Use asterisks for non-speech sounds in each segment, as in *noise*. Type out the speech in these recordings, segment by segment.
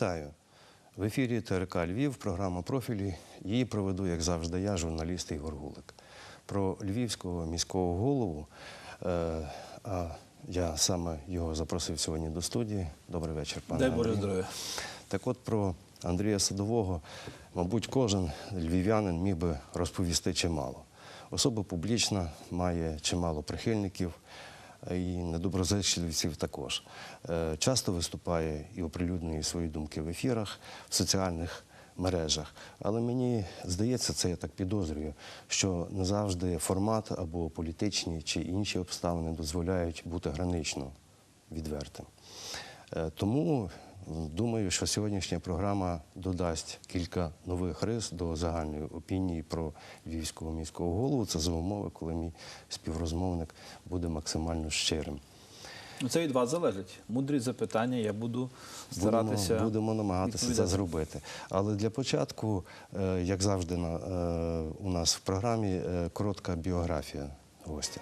Вітаю! В ефірі ТРК Львів, програма профілі. Її проведу, як завжди, я, журналіст Ігор Гулик. Про львівського міського голову. Е, а я саме його запросив сьогодні до студії. Добрий вечір, пане. Дай Боже здоров'я. Так от про Андрія Садового, мабуть, кожен львів'янин міг би розповісти чимало. Особа публічна, має чимало прихильників і недоброзичливців також. Е, Часто виступає і оприлюднює свої думки в ефірах, в соціальних мережах. Але мені здається, це я так підозрюю, що не завжди формат або політичні чи інші обставини дозволяють бути гранично відвертим. Е, Тому думаю, що сьогоднішня програма додасть кілька нових рис до загальної опінії про львівського міського голову. Це за умови, коли мій співрозмовник буде максимально щирим. Ну, це від вас залежить. Мудрі запитання, я буду старатися. Будемо, будемо намагатися це зробити. Але для початку, е, як завжди, е, у нас в програмі е, коротка біографія гостя.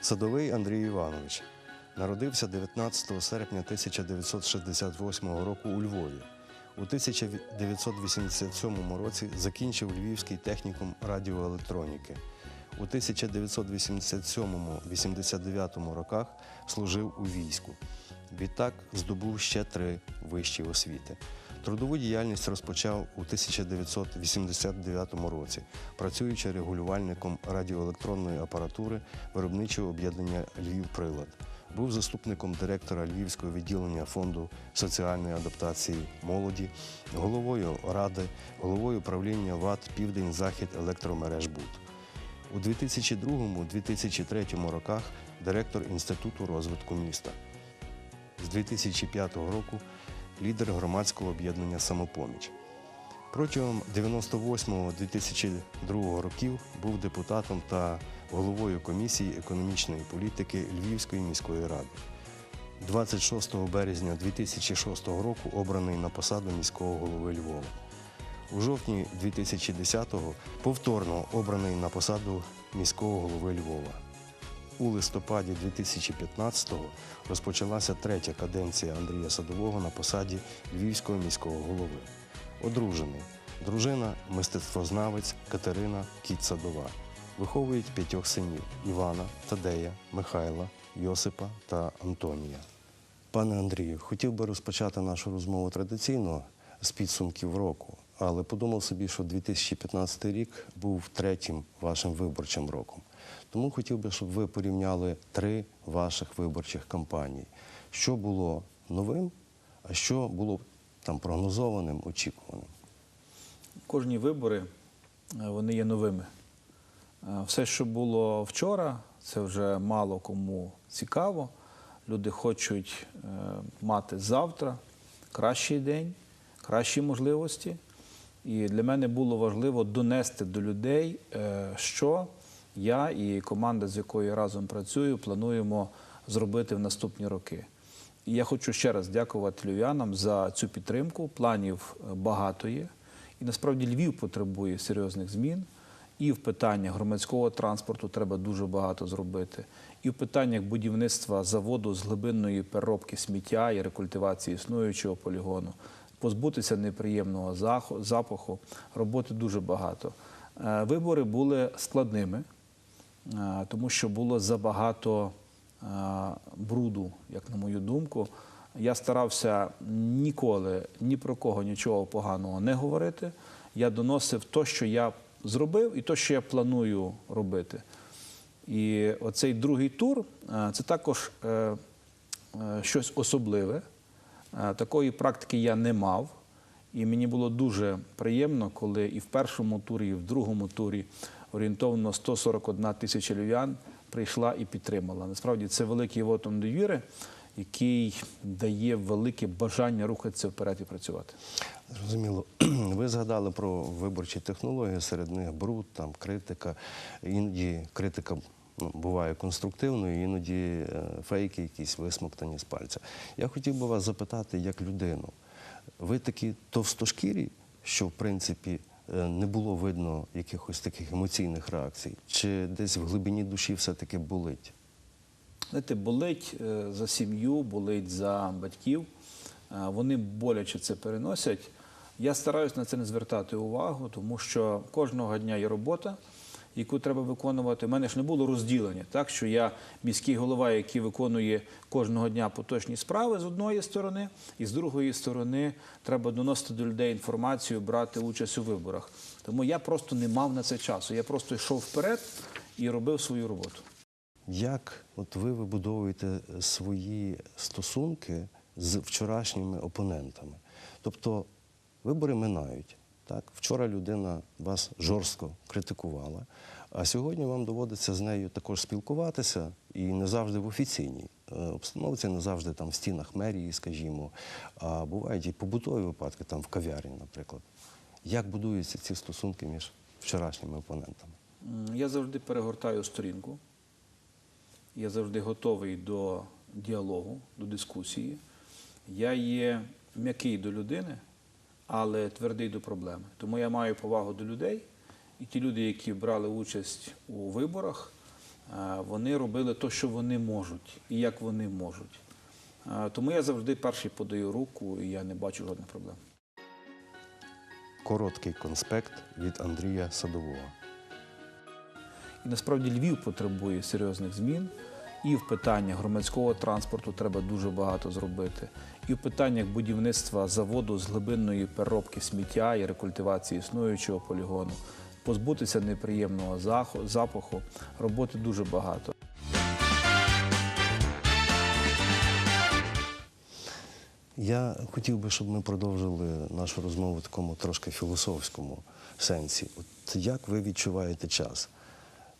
Садовий Андрій Іванович народився 19 серпня 1968 року у Львові. У 1987 році закінчив Львівський технікум радіоелектроніки. У 1987-89 роках служив у війську. Відтак здобув ще три вищі освіти. Трудову діяльність розпочав у 1989 році, працюючи регулювальником радіоелектронної апаратури виробничого об'єднання Львів-Прилад. Був заступником директора Львівського відділення фонду соціальної адаптації молоді, головою ради, головою правління ВАТ Південь-Захід електромереж БУД. У 2002-2003 роках директор Інституту розвитку міста. З 2005 року лідер громадського об'єднання Самопоміч. Протягом 98-2002 років був депутатом та головою комісії економічної політики Львівської міської ради. 26 березня 2006 року обраний на посаду міського голови Львова. У жовтні 2010-го повторно обраний на посаду міського голови Львова. У листопаді 2015-го розпочалася третя каденція Андрія Садового на посаді Львівського міського голови. Одружений. Дружина мистецтвознавець Катерина Кіт Садова. Виховують п'ятьох синів Івана, Тадея, Михайла, Йосипа та Антонія. Пане Андрію, хотів би розпочати нашу розмову традиційно з підсумків року, але подумав собі, що 2015 рік був третім вашим виборчим роком. Тому хотів би, щоб ви порівняли три ваших виборчих кампанії. Що було новим, а що було там прогнозованим, очікуваним. Кожні вибори е, вони є новими. Е, Все, що було вчора, це вже мало кому цікаво. Люди хочуть е, мати завтра кращий день, кращі можливості. І для мене було важливо донести до людей, е, що я і команда, з якою я разом працюю, плануємо зробити в наступні роки. І я хочу ще раз дякувати львів'янам за цю підтримку. Планів багато є. І насправді Львів потребує серйозних змін. І в питаннях громадського транспорту треба дуже багато зробити. І в питаннях будівництва заводу з глибинної переробки сміття і рекультивації існуючого полігону, позбутися неприємного запаху, роботи дуже багато. Е, Вибори були складними, е, тому що було забагато е, бруду, як на мою думку. Я старався ніколи ні про кого нічого поганого не говорити. Я доносив те, що я зробив, і те, що я планую робити. І оцей другий тур е, це також е, е, щось особливе. Такої практики я не мав. І мені було дуже приємно, коли і в першому турі, і в другому турі орієнтовно 141 тисяча львів'ян прийшла і підтримала. Насправді це великий вотом довіри, який дає велике бажання рухатися вперед і працювати. Зрозуміло. *clears throat* Ви згадали про виборчі технології, серед них бруд, там критика. Іноді критика ну, буває конструктивною, іноді е, фейки, якісь висмоктані з пальця. Я хотів би вас запитати як людину. Ви такі товстошкірі, що в принципі е, не було видно якихось таких емоційних реакцій, чи десь в глибині душі все-таки болить? Знаєте, болить е, за сім'ю, болить за батьків, е, вони боляче це переносять. Я стараюсь на це не звертати увагу, тому що кожного дня є робота, яку треба виконувати. У мене ж не було розділення, так що я міський голова, який виконує кожного дня поточні справи з одної сторони, і з другої сторони треба доносити до людей інформацію, брати участь у виборах. Тому я просто не мав на це часу. Я просто йшов вперед і робив свою роботу. Як от ви вибудовуєте свої стосунки з вчорашніми опонентами? Тобто вибори минають. Так? Вчора людина вас жорстко критикувала, а сьогодні вам доводиться з нею також спілкуватися і не завжди в офіційній е, обстановці, не завжди там в стінах мерії, скажімо, а бувають і побутові випадки, там в кав'ярні, наприклад. Як будуються ці стосунки між вчорашніми опонентами? Я завжди перегортаю сторінку. Я завжди готовий до діалогу, до дискусії. Я є м'який до людини, але твердий до проблеми. Тому я маю повагу до людей. І ті люди, які брали участь у виборах, е, вони робили те, що вони можуть, і як вони можуть. Е, Тому я завжди перший подаю руку, і я не бачу жодних проблем. Короткий конспект від Андрія Садового. І насправді Львів потребує серйозних змін. І в питаннях громадського транспорту треба дуже багато зробити. І в питаннях будівництва заводу з глибинної переробки сміття і рекультивації існуючого полігону, позбутися неприємного запаху, роботи дуже багато. Я хотів би, щоб ми продовжили нашу розмову в такому трошки філософському сенсі. От як ви відчуваєте час?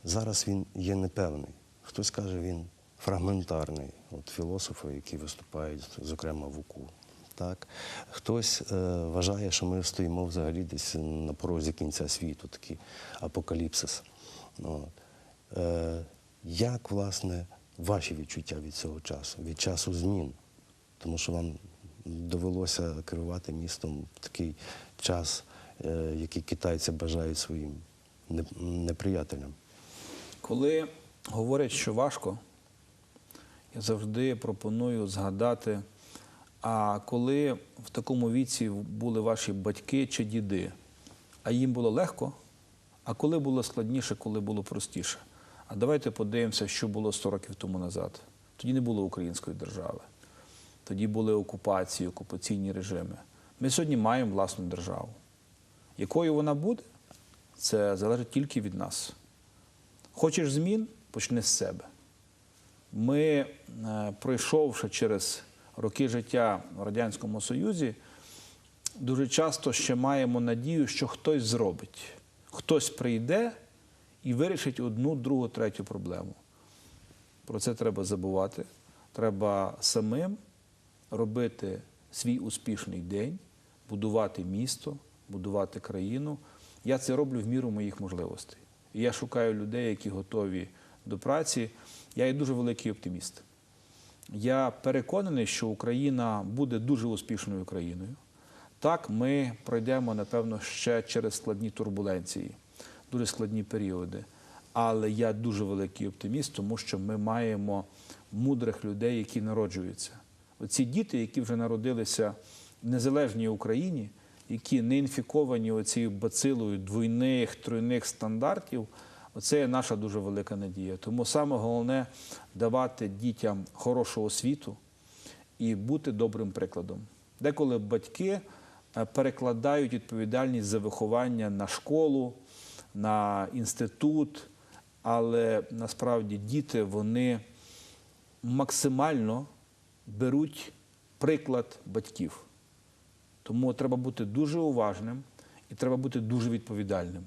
Зараз він є непевний. Хтось каже, він фрагментарний. От філософи, які виступають, зокрема в УКУ. Так? Хтось е, вважає, що ми стоїмо взагалі десь на порозі кінця світу, такий апокаліпсис. От. Е, як, власне, ваші відчуття від цього часу, від часу змін? Тому що вам довелося керувати містом в такий час, е, який китайці бажають своїм неприятелям. Коли говорять, що важко, я завжди пропоную згадати, а коли в такому віці були ваші батьки чи діди, а їм було легко, а коли було складніше, коли було простіше. А давайте подивимося, що було 100 років тому назад. Тоді не було української держави. Тоді були окупації, окупаційні режими. Ми сьогодні маємо власну державу. Якою вона буде, це залежить тільки від нас. Хочеш змін, почни з себе. Ми, е, пройшовши через роки життя в Радянському Союзі, дуже часто ще маємо надію, що хтось зробить, хтось прийде і вирішить одну, другу, третю проблему. Про це треба забувати. Треба самим робити свій успішний день, будувати місто, будувати країну. Я це роблю в міру моїх можливостей. І я шукаю людей, які готові до праці. Я є дуже великий оптиміст. Я переконаний, що Україна буде дуже успішною країною. Так, ми пройдемо, напевно, ще через складні турбуленції, дуже складні періоди. Але я дуже великий оптиміст, тому що ми маємо мудрих людей, які народжуються. Оці діти, які вже народилися в незалежній Україні, які не інфіковані оцією бацилою двойних, тройних стандартів, оце є наша дуже велика надія. Тому саме головне давати дітям хорошу освіту і бути добрим прикладом. Деколи батьки е, перекладають відповідальність за виховання на школу, на інститут, але насправді діти вони максимально беруть приклад батьків. Тому треба бути дуже уважним і треба бути дуже відповідальним.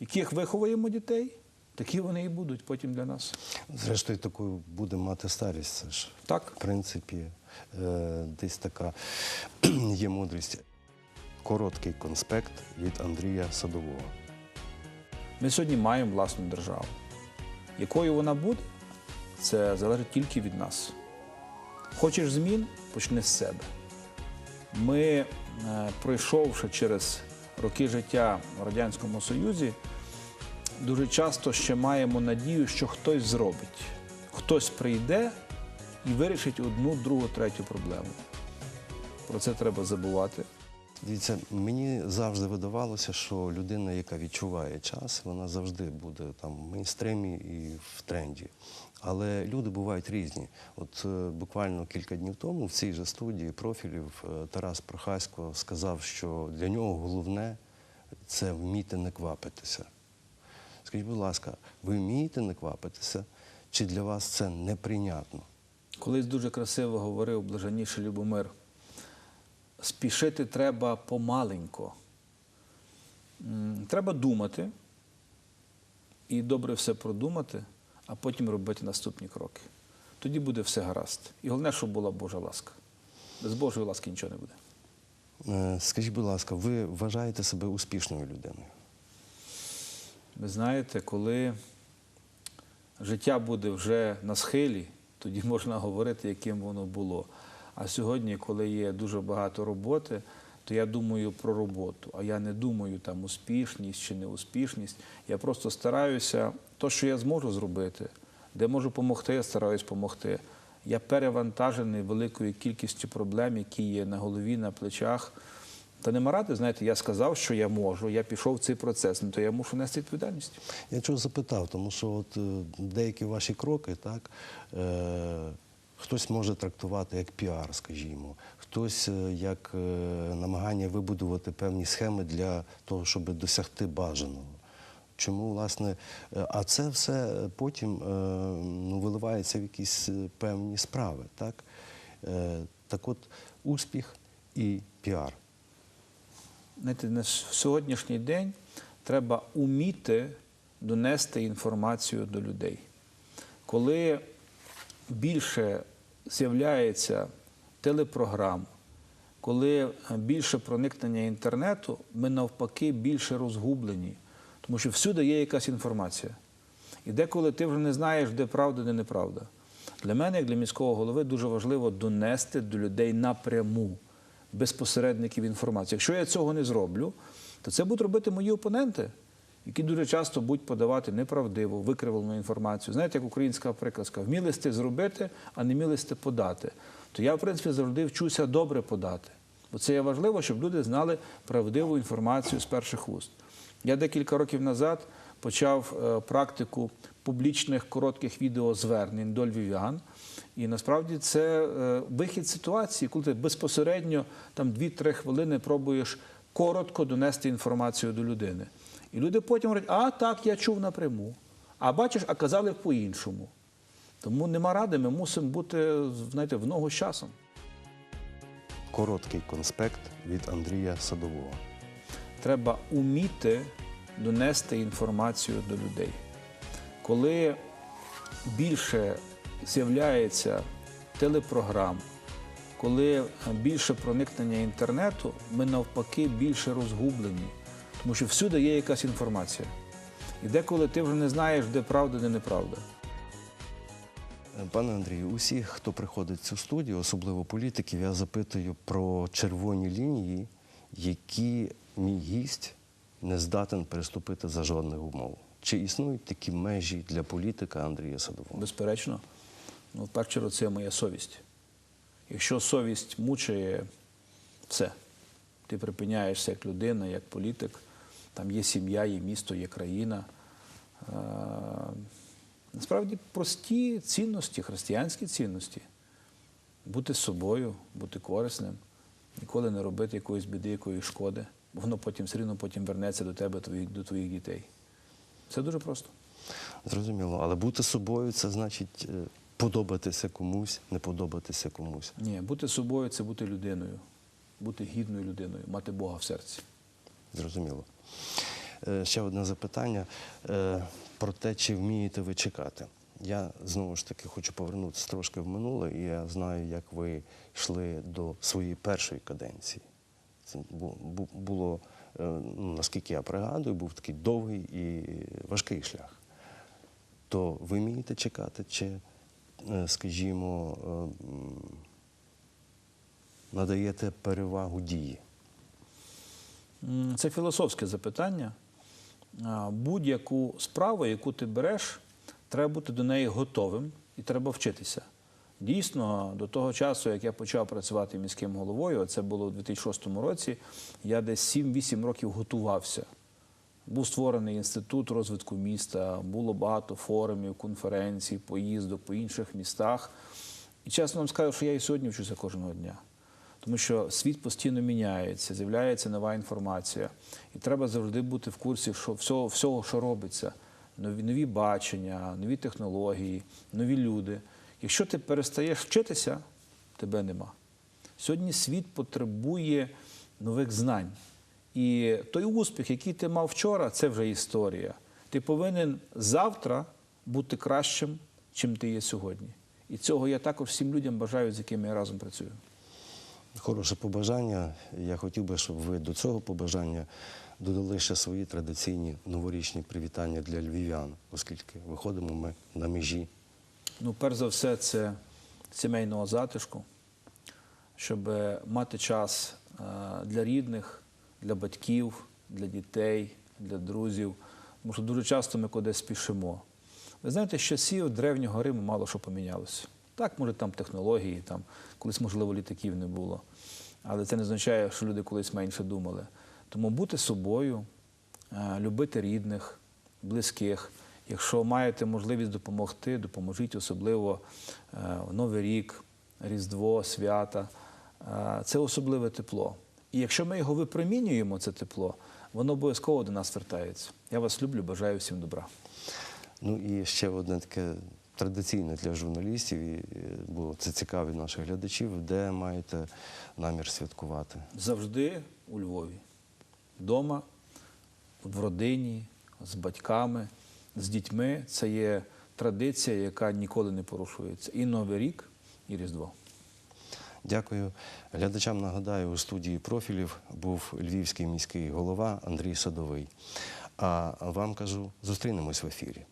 Яких виховуємо дітей, такі вони і будуть потім для нас. Зрештою, такою буде мати старість. Це ж, Так. в принципі, е, десь така *clears throat* є мудрість. Короткий конспект від Андрія Садового. Ми сьогодні маємо власну державу. Якою вона буде, це залежить тільки від нас. Хочеш змін, почни з себе. Ми, е, пройшовши через роки життя в Радянському Союзі, дуже часто ще маємо надію, що хтось зробить, хтось прийде і вирішить одну, другу, третю проблему. Про це треба забувати. Дивіться, мені завжди видавалося, що людина, яка відчуває час, вона завжди буде там в мейнстримі і в тренді. Але люди бувають різні. От е, буквально кілька днів тому в цій же студії профілів е, Тарас Прохасько сказав, що для нього головне це вміти не квапитися. Скажіть, будь ласка, ви вмієте не квапитися, чи для вас це неприйнятно? Колись дуже красиво говорив блаженніший Любомир. Спішити треба помаленько. Треба думати і добре все продумати, а потім робити наступні кроки. Тоді буде все гаразд. І головне, щоб була Божа ласка. Без Божої ласки нічого не буде. Е, Скажіть, будь ласка, ви вважаєте себе успішною людиною? Ви знаєте, коли життя буде вже на схилі, тоді *laughs* можна говорити, яким воно було. А сьогодні, коли є дуже багато роботи, то я думаю про роботу. А я не думаю там успішність чи неуспішність. Я просто стараюся, то, що я зможу зробити, де можу допомогти, я стараюсь допомогти. Я перевантажений великою кількістю проблем, які є на голові, на плечах. Та нема ради, знаєте, я сказав, що я можу, я пішов в цей процес, ну то я мушу нести відповідальність. Я чого запитав, тому що от е, деякі ваші кроки, так, е, хтось може трактувати як піар, скажімо, хтось е, як е, намагання вибудувати певні схеми для того, щоб досягти бажаного. Чому, власне, е, а це все потім ну, виливається в якісь певні справи, так? Так от, успіх і піар. Знаєте, на сьогоднішній день треба уміти донести інформацію до людей. Коли більше з'являється телепрограм, коли е, більше проникнення інтернету, ми навпаки більше розгублені, тому що всюди є якась інформація. І деколи ти вже не знаєш, де правда, де неправда. Для мене, як для міського голови, дуже важливо донести до людей напряму без посередників інформації. Якщо я цього не зроблю, то це будуть робити мої опоненти, які дуже часто будуть подавати неправдиву, викривлену інформацію. Знаєте, як українська приказка, вміли сте зробити, а не вміли сте подати. То я, в принципі, завжди вчуся добре подати. Бо це є важливо, щоб люди знали правдиву інформацію з перших вуст. Я декілька років назад почав е, практику публічних коротких відеозвернень до львів'ян. І насправді це е, вихід ситуації, коли ти безпосередньо там 2-3 хвилини пробуєш коротко донести інформацію до людини. І люди потім говорять, а так, я чув напряму. А бачиш, а казали по-іншому. Тому нема ради, ми мусимо бути знаєте, в ногу з часом. Короткий конспект від Андрія Садового. треба уміти донести інформацію до людей. Коли більше з'являється телепрограм, коли більше проникнення інтернету, ми навпаки більше розгублені, тому що всюди є якась інформація. І деколи ти вже не знаєш, де правда, де неправда. Пане Андрію, усіх, хто приходить в цю студію, особливо політиків, я запитую про червоні лінії, які мій гість не здатен переступити за жодних умов. Чи існують такі межі для політика Андрія Садового? Безперечно, ну, в першу чергу це моя совість. Якщо совість мучає все, ти припиняєшся як людина, як політик, там є сім'я, є місто, є країна. Е, Насправді прості цінності, християнські цінності. Бути собою, бути корисним, ніколи не робити якоїсь біди, якоїсь шкоди, бо воно потім все рівно потім вернеться до тебе, до твоїх дітей. Це дуже просто. Зрозуміло, але бути собою це значить е, подобатися комусь, не подобатися комусь. Ні, бути собою це бути людиною, бути гідною людиною, мати Бога в серці. Зрозуміло. Е, Ще одне запитання е, про те, чи вмієте ви чекати. Я знову ж таки хочу повернутися трошки в минуле, і я знаю, як ви йшли до своєї першої каденції. Це бу- бу- було, е, ну, наскільки я пригадую, був такий довгий і важкий шлях. То ви вмієте чекати, чи, скажімо, е, надаєте перевагу дії? Це філософське запитання. Будь-яку справу, яку ти береш, треба бути до неї готовим і треба вчитися. Дійсно, до того часу, як я почав працювати міським головою, а це було у 2006 році, я десь 7-8 років готувався. Був створений інститут розвитку міста, було багато форумів, конференцій, поїздок по інших містах. І чесно вам скажу, що я і сьогодні вчуся кожного дня. Тому що світ постійно міняється, з'являється нова інформація. І треба завжди бути в курсі всього, що робиться. Нові бачення, нові технології, нові люди. Якщо ти перестаєш вчитися, тебе нема. Сьогодні світ потребує нових знань. І той успіх, який ти мав вчора, це вже історія. Ти повинен завтра бути кращим, чим ти є сьогодні. І цього я також всім людям бажаю, з якими я разом працюю. Хороше побажання. Я хотів би, щоб ви до цього побажання додали ще свої традиційні новорічні привітання для львів'ян, оскільки виходимо ми на межі. Ну, перш за все, це сімейного затишку, щоб мати час е, для рідних, для батьків, для дітей, для друзів. Тому що дуже часто ми кудись спішимо. Ви знаєте, з часів древнього Риму мало що помінялося. Так, може, там технології, там колись, можливо, літаків не було. Але це не означає, що люди колись менше думали. Тому бути собою, е, любити рідних, близьких. Якщо маєте можливість допомогти, допоможіть особливо е, Новий рік, Різдво, свята. Е, Це особливе тепло. І якщо ми його випромінюємо, це тепло, воно обов'язково до нас вертається. Я вас люблю, бажаю всім добра. Ну і ще одне таке традиційне для журналістів, і, бо це цікаві наших глядачів, де маєте намір святкувати. Завжди у Львові. Дома, в родині, з батьками, з дітьми. Це є традиція, яка ніколи не порушується. І Новий рік, і Різдво. Дякую. Глядачам нагадаю, у студії профілів був львівський міський голова Андрій Садовий. А вам кажу, зустрінемось в ефірі.